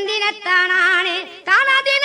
എന്തിനെത്താനാണ് കാണാതിന